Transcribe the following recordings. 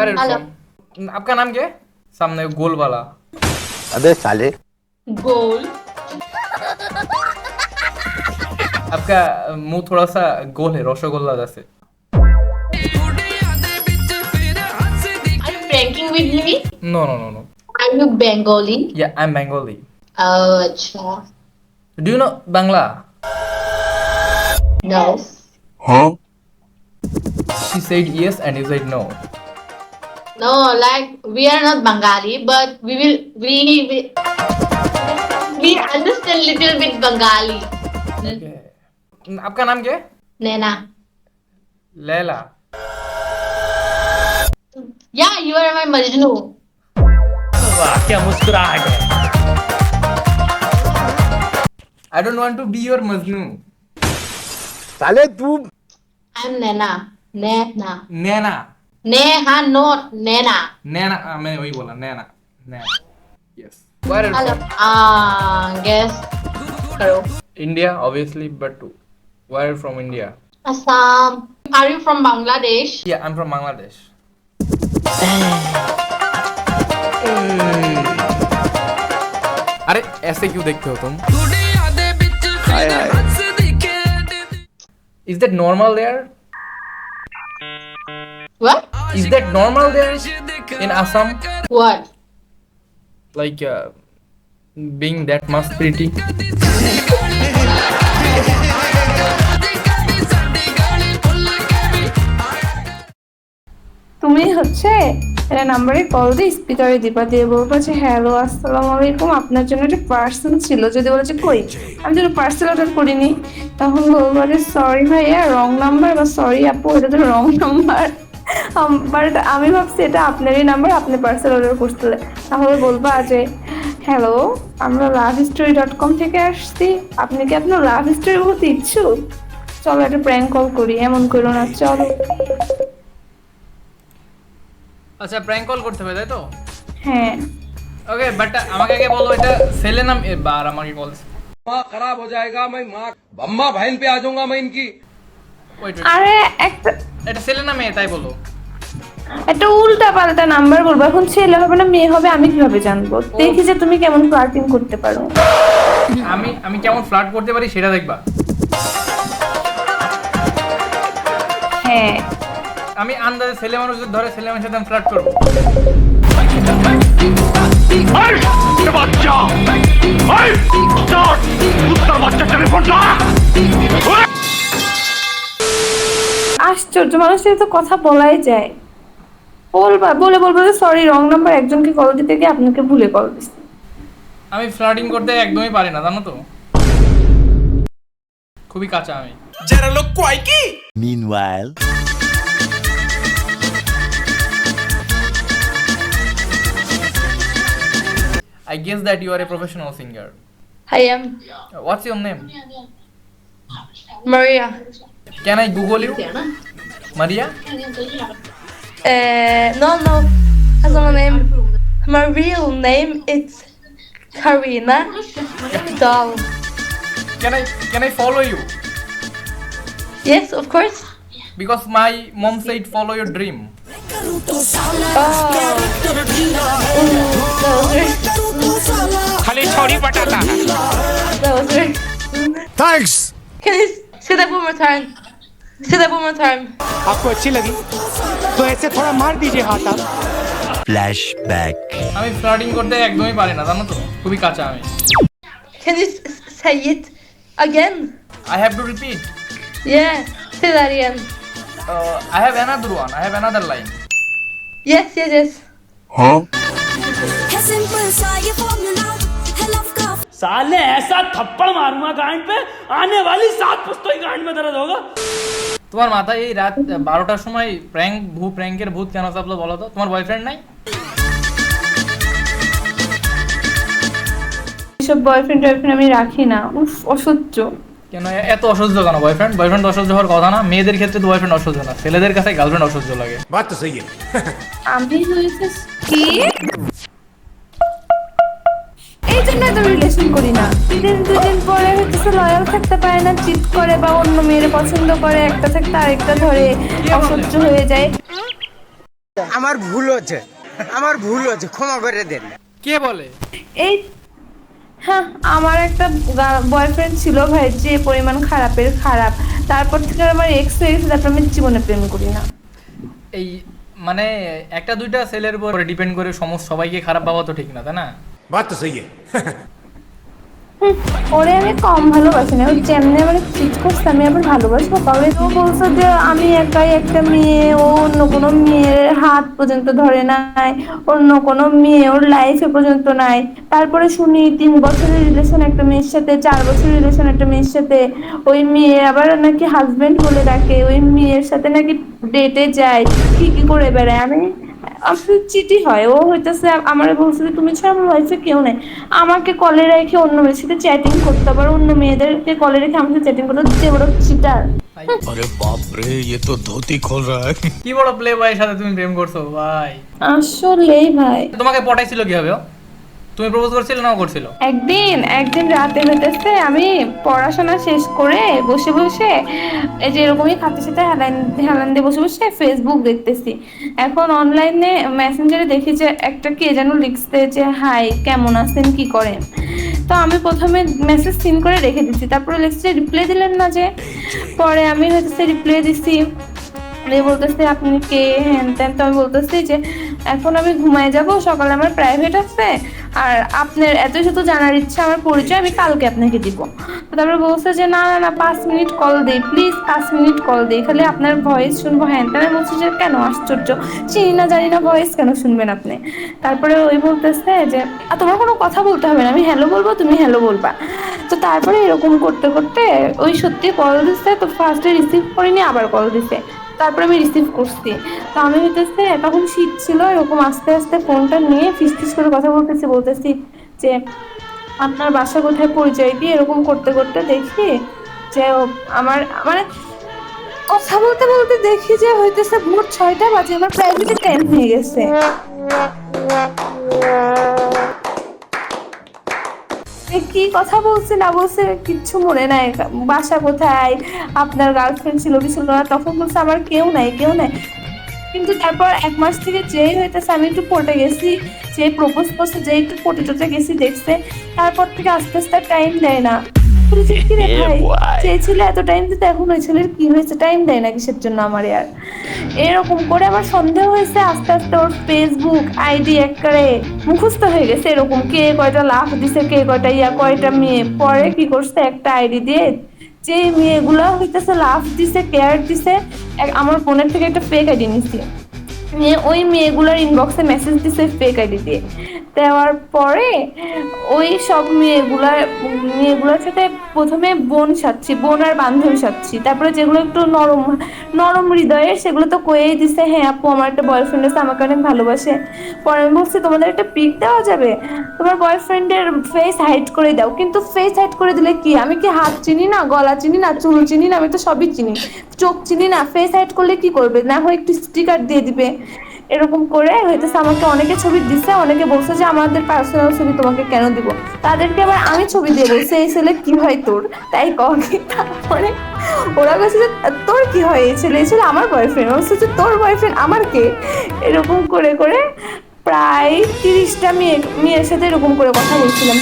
Where are you Hello. from? आपका नाम क्या है सामने गोल वाला अबे साले गोल आपका मुंह थोड़ा सा गोल है रसगोल्ला जैसे Are you pranking with me? No no no no Are you Bengali? Yeah I am Bengali Oh, अच्छा. Do you know Bangla No. she said yes and you said no No, like we are not Bengali, but we will we we, we understand little bit Bengali. okay. आपका नाम क्या है Nena. Laila Yeah, you are my Majnu. वाह क्या मुस्कुराहट है I don't want to be your Majnu साले तू I'm Nena. Nena. Naina Neha, not Nena. नैना हाँ, मैंने वही बोला नैना नैना yes where are you Hello. from Ah, guess. Karo. India obviously but where are you from India Assam. Are you from Bangladesh? yeah I'm from Bangladesh अरे ऐसे क्यों देखते हो तुम हाय हाय Is that normal there? What? Is that normal there in Assam? What? Like uh, being that much pretty? তুমি হচ্ছে এটা নাম্বারে কল দিয়ে স্পিকারে দিবা দিয়ে বলব যে হ্যালো আসসালামু আলাইকুম আপনার জন্য একটা পার্সেল ছিল যদি বলে যে কই আমি যেন পার্সেল অর্ডার করিনি তখন বলব যে সরি ভাইয়া রং নাম্বার বা সরি আপু এটা তো রং নাম্বার বাট আমি ভাবছি এটা আপনারই নাম্বার আপনি পার্সেল অর্ডার করছিলেন তাহলে বলবা যে হ্যালো আমরা লাভ স্টোরি ডট কম থেকে আসছি আপনি কি আপনার লাভ স্টোরি বলতে ইচ্ছুক চলো একটা প্র্যাঙ্ক কল করি এমন করো না চলো আচ্ছা প্র্যাঙ্ক কল করতে হবে তাই তো হ্যাঁ ওকে বাট আমাকে আগে বলো এটা ছেলে নাম এ, বার আমাকে কল दिमाग खराब हो जाएगा मैं माँ अम्मा बहन पे आ जाऊंगा मैं इनकी ওয়েট আরে একটা এটা ছেলে না মেয়ে তাই বলো। একটা উল্টা পাল্টা নাম্বার বলব। এখন ছেলে হবে না মেয়ে হবে আমি কীভাবে জানব? দেখি যে তুমি কেমন ফ্লার্টিং করতে পারো। আমি আমি কেমন ফ্লার্ট করতে পারি সেটা দেখবা। হ্যাঁ। আমি আন্দাজে ছেলে মানুষ ধরে ছেলে মানুষের সাথে ফ্লার্ট করব। বাচ্চা! বাচ্চা টেলিফোন আশ্চর্য মানুষের তো কথা বলাই যায় বলবা বলে বলব যে সরি রং নাম্বার একজনকে কল দিতে গিয়ে আপনাকে ভুলে কল দিচ্ছি আমি ফ্লার্টিং করতে একদমই পারি না জানো তো খুবই কাঁচা আমি meanwhile I guess that you are a professional singer. I am What's your name? Maria. Can I Google you? Maria? Uh, no, no. That's not my name. My real name is Karina Dahl. Can I can I follow you? Yes, of course. Because my mom said follow your dream. खाली छोड़ी पटाता है That was weird. thanks Can you say that one more time? Say that one more time. आपको अच्छी लगी तो ऐसे थोड़ा मार दीजिए हाथ आप flashback আমি ফ্লার্টিং করতে একদমই পারি না জানো তো খুবই কাঁচা আমি Can you s- say it again? I have to repeat. Yeah, say that again. Uh, I have another one. I have another line. Yes, yes, yes. है सिंपल सा ये फॉर्मूला है लव का साले ऐसा थप्पड़ मारूंगा गांड पे आने वाली सात पुस्तों की गांड में दर्द होगा তোমার মাথায় এই রাত বারোটার সময় প্র্যাঙ্ক ভূ প্র্যাঙ্কের ভূত কেন চাপলো বলো তো? তোমার বয়ফ্রেন্ড নাই? এসব বয়ফ্রেন্ড টয়ফ্রেন্ড আমি রাখি না। উফ অসহ্য। কেন এত অসহ্য কেন বয়ফ্রেন্ড বয়ফ্রেন্ড অসহ্য হওয়ার কথা না। মেয়েদের ক্ষেত্রে তো বয়ফ্রেন্ড অসহ্য না। ছেলেদের কাছে গার্লফ্রেন্ড অসহ্য লাগে। বাত তো সহি আমি হয়েছে কি? তো রিলেশন করি না। দিন দুদিন পরে হচ্ছে লয়াল থাকতে পারে না চিট করে বা অন্য মেয়ের পছন্দ করে একটা থাকতে আরেকটা ধরে অসহ্য হয়ে যায়। আমার ভুল হচ্ছে। আমার ভুল হচ্ছে ক্ষমা করে দেন। কে বলে? এই হ্যাঁ আমার একটা বয়ফ্রেন্ড ছিল ভাই যে পরিমাণ খারাপের খারাপ। তারপর থেকে আমার এক্স হয়ে গেছে তারপর আমি জীবনে প্রেম করি না। এই মানে একটা দুইটা সেলের উপর ডিপেন্ড করে সমস্ত সবাইকে খারাপ ভাবা তো ঠিক না তাই না? বাত তো ওরে আমি কম ভালোবাসি না। ওই যেমনি আমার ঠিক করছে, আমি আবার ভালোবাসবো কবে? তো বলছো যে আমি একাই একটা মেয়ে, ও অন্য কোনো মেয়ের হাত পর্যন্ত ধরে নাই, অন্য কোনো মেয়ে ওর লাইফে পর্যন্ত নাই। তারপরে শুনি তিন বছরের রিলেশন একটা মেয়ের সাথে, চার বছরের রিলেশন একটা মেয়ের সাথে। ওই মেয়ে আবার নাকি হাজবেন্ড বলে ডাকে, ওই মেয়ের সাথে নাকি ডেটে যায় কি কি করে বেড়ায়। আমি চিটি হয় ও হইতেছে আমার বলছে যে তুমি ছাড়া আমার লাইফে কেউ নেই। আমাকে কলে রেখে অন্য মেয়ের সাথে চ্যাটিং করতে আবার অন্য মেয়েদেরকে কলে রেখে আমাকে চ্যাটিং করতে যে বড় চিটার আরে বাপ রে এ তো ধুতি খোল রহা কি বড় প্লে বয়ের সাথে তুমি প্রেম করছ ভাই? আসলেই ভাই। তোমাকে পটাইছিল কীভাবে ও? তুমি প্রপোজ করছিলে না করছিল? একদিন একদিন রাতে হইতেছে, আমি পড়াশোনা শেষ করে বসে বসে এই যে এরকমই খাতের সাথে হেলান হেলান দিয়ে বসে বসে ফেসবুক দেখতেছি। এখন অনলাইনে মেসেঞ্জারে দেখি যে একটা কে যেন লিখছে যে হাই কেমন আছেন? কি করেন? তো আমি প্রথমে মেসেজ সিন করে রেখে দিচ্ছি। তারপরে লিখছে রিপ্লাই দিলেন না যে? পরে আমি হচ্ছে রিপ্লাই দিছি। বলতেছে, আপনি কে? হ্যান ত্যান? তো আমি বলতেছি যে, এখন আমি ঘুমায় যাব, সকালে আমার প্রাইভেট আছে। আর আপনার এত শুধু জানার ইচ্ছা আমার পরিচয় আমি কালকে আপনাকে দিব। তো তারপরে বলছে যে না না না পাঁচ মিনিট কল দেই প্লিজ পাঁচ মিনিট কল দেই খালি আপনার ভয়েস শুনব। হ্যান ত্যান বলছে যে কেন? আশ্চর্য। চিনি না জানি না ভয়েস কেন শুনবেন আপনি? তারপরে ওই বলতেছে যে "আ, তোমার কোনো কথা বলতে হবে না আমি হ্যালো বলব তুমি হ্যালো বলবা। তো তারপরে এরকম করতে করতে ওই সত্যি কল দিচ্ছে তো ফার্স্টে রিসিভ করিনি আবার কল দিছে। তারপরে আমি রিসিভ করছি। তো আমি হইতেছে তখন শীত ছিল, এরকম আস্তে আস্তে ফোনটা নিয়ে ফিস ফিস করে কথা বলতেছি বলতেছি যে, আপনার বাসা কোথায় পরিচয় দিয়ে এরকম করতে করতে দেখি যে, আমার মানে কথা বলতে বলতে দেখি যে, হইতেছে ভোর ছয়টা বাজে, আমার প্রাইভেটে টাইম হয়ে গেছে। কি কথা বলছে না বলছে কিচ্ছু মনে নাই। বাসা কোথায়? আপনার গার্লফ্রেন্ড ছিল কি ছিল না? তখন বলছে আমার কেউ নাই কেউ নাই। কিন্তু তারপর এক মাস থেকে যেই হইতেছে, আমি একটু পটে গেছি যে প্রপোজ করছে যে একটু পটে টটে গেছি, দেখছে, তারপর থেকে আস্তে আস্তে টাইম দেয় না। বলেছি, কি রে ভাই? এত টাইম দিতে এখন ওই ছেলের কি হয়েছে? টাইম দেয় না কিসের জন্য আমার আর? এরকম করে আমার সন্দেহ হয়েছে আস্তে আস্তে ওর ফেসবুক আইডি একবারে মুখস্থ হয়ে গেছে এরকম। কে কয়টা লাভ দিছে কে কয়টা ইয়া কয়টা মেয়ে? পরে কি করছে? একটা আইডি দিয়ে যে মেয়েগুলো হইতেছে লাভ দিছে কেয়ার দিছে এক- আমার ফোনের থেকে একটা ফেক আইডি নিছি। নিয়ে ওই মেয়েগুলোর ইনবক্সে মেসেজ দিছে ফেক আইডি দিয়ে। দেওয়ার পরে ওই সব মেয়েগুলার, মেয়েগুলোর সাথে প্রথমে বোন সাচ্ছি বোন আর বান্ধবী সাচ্ছি তারপরে যেগুলো একটু নরম নরম হৃদয়ের সেগুলো তো কয়েই দিছে হ্যাঁ আপু, আমার একটা বয়ফ্রেন্ড আছে, আমাকে অনেক ভালোবাসে। পরে আমি বলছি, তোমাদের একটা পিক দেওয়া যাবে? তোমার বয়ফ্রেন্ডের ফেস হাইড করে দাও। কিন্তু ফেস হাইড করে দিলে কি? আমি কি হাত চিনি না, গলা চিনি না, চুল চিনি না? আমি তো সবই চিনি। চোখ চিনি না ফেস হাইড করলে কি করবে? না হয় একটু স্টিকার দিয়ে দিবে। এরকম করে হইতেছে আমাকে অনেকে ছবি দিছে, অনেকে বলছে যে আমাদের পার্সোনাল ছবি তোমাকে কেন দিব? তাদেরকে আবার আমি ছবি দিয়ে বলছি এই ছেলে কি হয় তোর? তাই কহি তারপরে ওরা বলছে যে, তোর কি হয় এই ছেলে? এই ছেলে আমার বয়ফ্রেন্ড বলছে যে, তোর বয়ফ্রেন্ড আমার কে? এরকম করে করে প্রায় তিরিশটা মেয়ে, মেয়ের সাথে এরকম করে কথা বলছিলাম।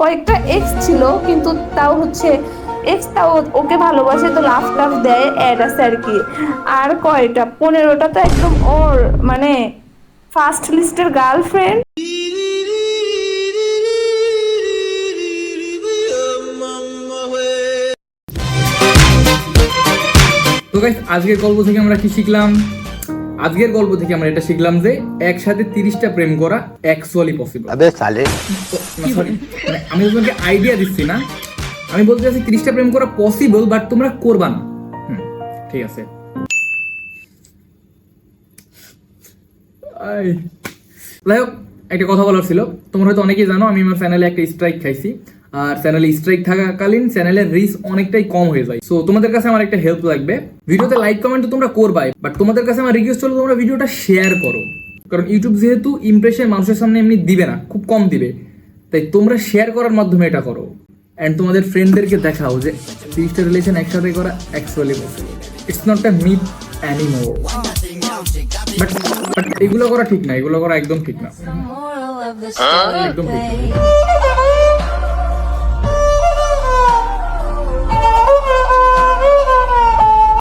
কয়েকটা এক্স ছিল, কিন্তু তাও হচ্ছে এক্সটা ওকে ভালোবাসে তো লাভ টাফ দেয় অ্যাড আছে আর কি। আর কয়টা? পনেরোটা তো একদম ওর মানে ফার্স্ট লিস্টের গার্লফ্রেন্ড তো গাইস আজকের গল্প থেকে আমরা কি শিখলাম? আজকের গল্প থেকে আমরা এটা শিখলাম যে একসাথে তিরিশটা প্রেম করা অ্যাকচুয়ালি পসিবল মানে আমি তোমাকে আইডিয়া দিচ্ছি না। আমি বলতে চাচ্ছি ত্রিশটা প্রেম করা পসিবল বাট তোমরা করবা না। ঠিক আছে। যাই হোক, একটা কথা বলার ছিল। তোমরা হয়তো অনেকেই জানো, আমি আমার চ্যানেলে একটা স্ট্রাইক খাইছি। আর চ্যানেলে স্ট্রাইক থাকাকালীন চ্যানেলের রিচ অনেকটাই কম হয়ে যায়। সো তোমাদের কাছে আমার একটা হেল্প লাগবে। ভিডিওতে লাইক কমেন্ট তো তোমরা করবাই বাট তোমাদের কাছে আমার রিকোয়েস্ট হলো তোমরা ভিডিওটা শেয়ার করো। কারণ ইউটিউব যেহেতু ইমপ্রেশন মানুষের সামনে এমনি দিবে না, খুব কম দিবে। তাই তোমরা শেয়ার করার মাধ্যমে এটা করো। অ্যান্ড তোমাদের ফ্রেন্ডদেরকে দেখাও যে তিরিশটা রিলেশন একসাথে করা actually possible it's not a myth anymore but but এগুলো করা ঠিক না এগুলো করা একদম ঠিক না। একদম ঠিক না।